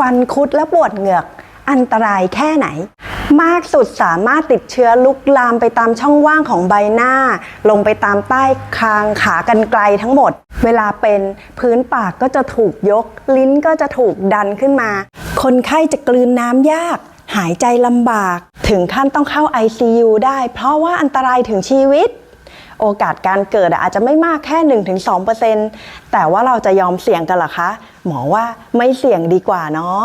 ฟันคุดและปวดเหงือก อันตรายแค่ไหน มากสุดสามารถติดเชื้อลุกลามไปตามช่องว่างของใบหน้า ลงไปตามใต้คางขากันไกลทั้งหมด เวลาเป็นพื้นปากก็จะถูกยก ลิ้นก็จะถูกดันขึ้นมา คนไข้จะกลืนน้ำยาก หายใจลำบาก ถึงขั้นต้องเข้า ICU ได้ เพราะว่าอันตรายถึงชีวิต โอกาสการเกิดอาจจะไม่มากแค่ 1-2%แต่ว่าเราจะยอมเสี่ยงกันเหรอคะ หมอว่าไม่เสี่ยงดีกว่าเนาะ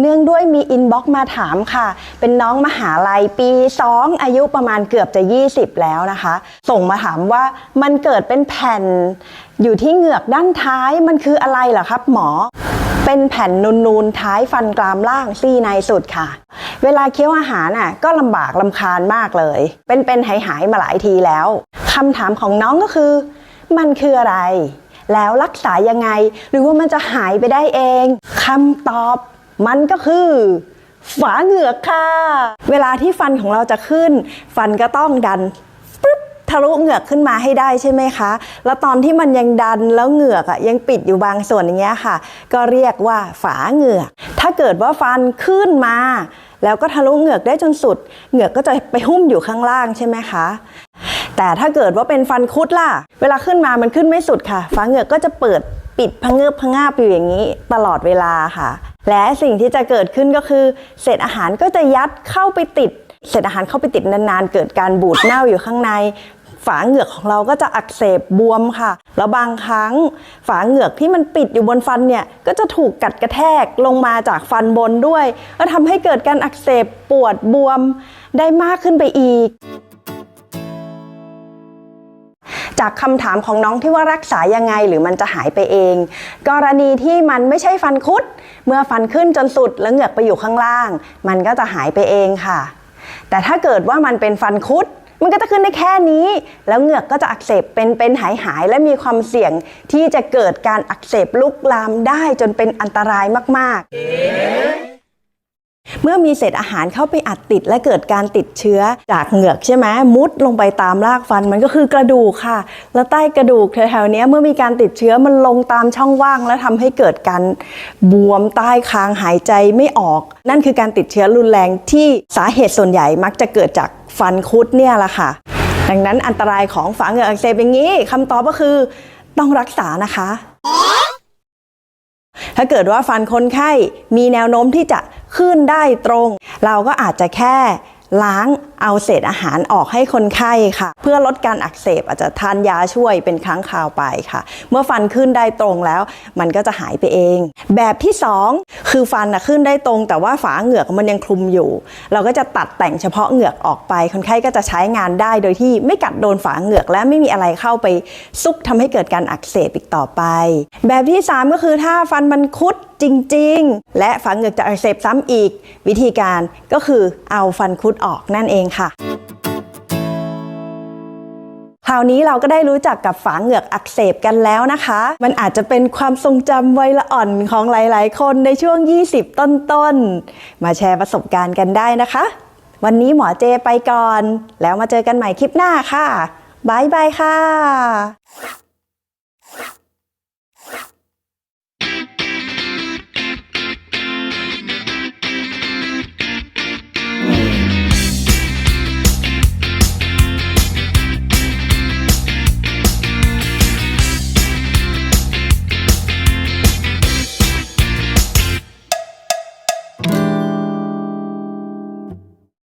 เนื่องด้วยมีอินบ็อกซ์มาถามค่ะ เป็นน้องมหาลัยปี 2 อายุประมาณเกือบจะ 20 แล้วนะคะ ส่งมาถามว่ามันเกิดเป็นแผ่น อยู่ที่เหงือกด้านท้ายมันคืออะไรเหรอครับหมอ เป็นแผ่นนูนๆท้ายฟันกรามล่างซี่ในสุดค่ะ เวลาเคี้ยวอาหารน่ะก็ลำบากลำคาญมากเลย เป็นๆหายๆมาหลายทีแล้วคำถามของน้องก็คือ มันคืออะไร แล้วรักษายังไง หรือว่ามันจะหายไปได้เองคำตอบมันก็คือฝาเหงือกค่ะ เวลาที่ฟันของเราจะขึ้น ฟันก็ต้องดันปึ๊บ ทะลุเหงือกขึ้นมาให้ได้ใช่ไหมคะ แล้วตอนที่มันยังดันแล้วเหงือกอะยังปิดอยู่บางส่วนอย่างเงี้ยค่ะ ก็เรียกว่าฝาเหงือก ถ้าเกิดว่าฟันขึ้นมา แล้วก็ทะลุเหงือกได้จนสุด เหงือกก็จะไปหุ้มอยู่ข้างล่างใช่ไหมคะแต่ถ้าเกิดว่าเป็นฟันคุดล่ะ เวลาขึ้นมามันขึ้นไม่สุดค่ะ ฝาเหงือกก็จะเปิดปิดพะเงือบพะงาบอยู่อย่างนี้ ตลอดเวลาค่ะ และสิ่งที่จะเกิดขึ้นก็คือ เศษอาหารก็จะยัดเข้าไปติด เศษอาหารเข้าไปติดนานๆ เกิดการบูดเน่าอยู่ข้างใน ฝาเหงือกของเราก็จะอักเสบบวมค่ะ แล้วบางครั้งฝาเหงือกที่มันปิดอยู่บนฟันเนี่ย ก็จะถูกกัดกระแทกลงมาจากฟันบนด้วยแล้วทำให้เกิดการอักเสบปวดบวมได้มากขึ้นไปอีกจากคำถามของน้องที่ว่ารักษายังไงหรือมันจะหายไปเอง กรณีที่มันไม่ใช่ฟันคุด เมื่อฟันขึ้นจนสุดแล้วเหงือกไปอยู่ข้างล่าง มันก็จะหายไปเองค่ะ แต่ถ้าเกิดว่ามันเป็นฟันคุด มันก็จะขึ้นได้แค่นี้ แล้วเหงือกก็จะอักเสบเป็นเป็นหายหายๆและมีความเสี่ยงที่จะเกิดการอักเสบลุกลามได้จนเป็นอันตรายมาก ๆ มื่อมีเศษอาหารเข้าไปอัดติดและเกิดการติดเชื้อจากเหงือกใช่ไหมมุดลงไปตามรากฟันมันก็คือกระดูกค่ะ แล้วใต้กระดูกแถวๆนี้เมื่อมีการติดเชื้อมันลงตามช่องว่าง แล้วทำให้เกิดการบวมใต้คางหายใจไม่ออก นั่นคือการติดเชื้อรุนแรงที่สาเหตุส่วนใหญ่มักจะเกิดจากฟันคุดเนี่ยแหละค่ะ ดังนั้นอันตรายของฝาเหงือกอักเสบอย่างนี้คำตอบก็คือต้องรักษานะคะ ถ้าเกิดว่าฟันคนไข้มีแนวโน้มที่จะ ขึ้นได้ตรง เราก็อาจจะแค่ล้างเอาเศษอาหารออกให้คนไข้ค่ะ เพื่อลดการอักเสบอาจจะทานยาช่วยเป็นครั้งคราวไปค่ะ เมื่อฟันขึ้นได้ตรงแล้ว มันก็จะหายไปเอง แบบที่สองคือฟันนะขึ้นได้ตรง แต่ว่าฝาเหงือกมันยังคลุมอยู่ เราก็จะตัดแต่งเฉพาะเหงือกออกไป คนไข้ก็จะใช้งานได้โดยที่ไม่กัดโดนฝาเหงือกและไม่มีอะไรเข้าไปซุกทำให้เกิดการอักเสบอีกต่อไป แบบที่สามก็คือถ้าฟันมันคุด จริง ๆ และฝาเหงือกจะอักเสบซ้ำอีก วิธีการก็คือเอาฟันคุดออกนั่นเองค่ะคราวนี้เราก็ได้รู้จักกับฝาเหงือกอักเสบกันแล้วนะคะ มันอาจจะเป็นความทรงจำวัยละอ่อนของหลาย ๆ คนในช่วง 20 ต้น ๆ มาแชร์ประสบการณ์กันได้นะคะ วันนี้หมอเจไปก่อน แล้วมาเจอกันใหม่คลิปหน้าค่ะบายบายค่ะ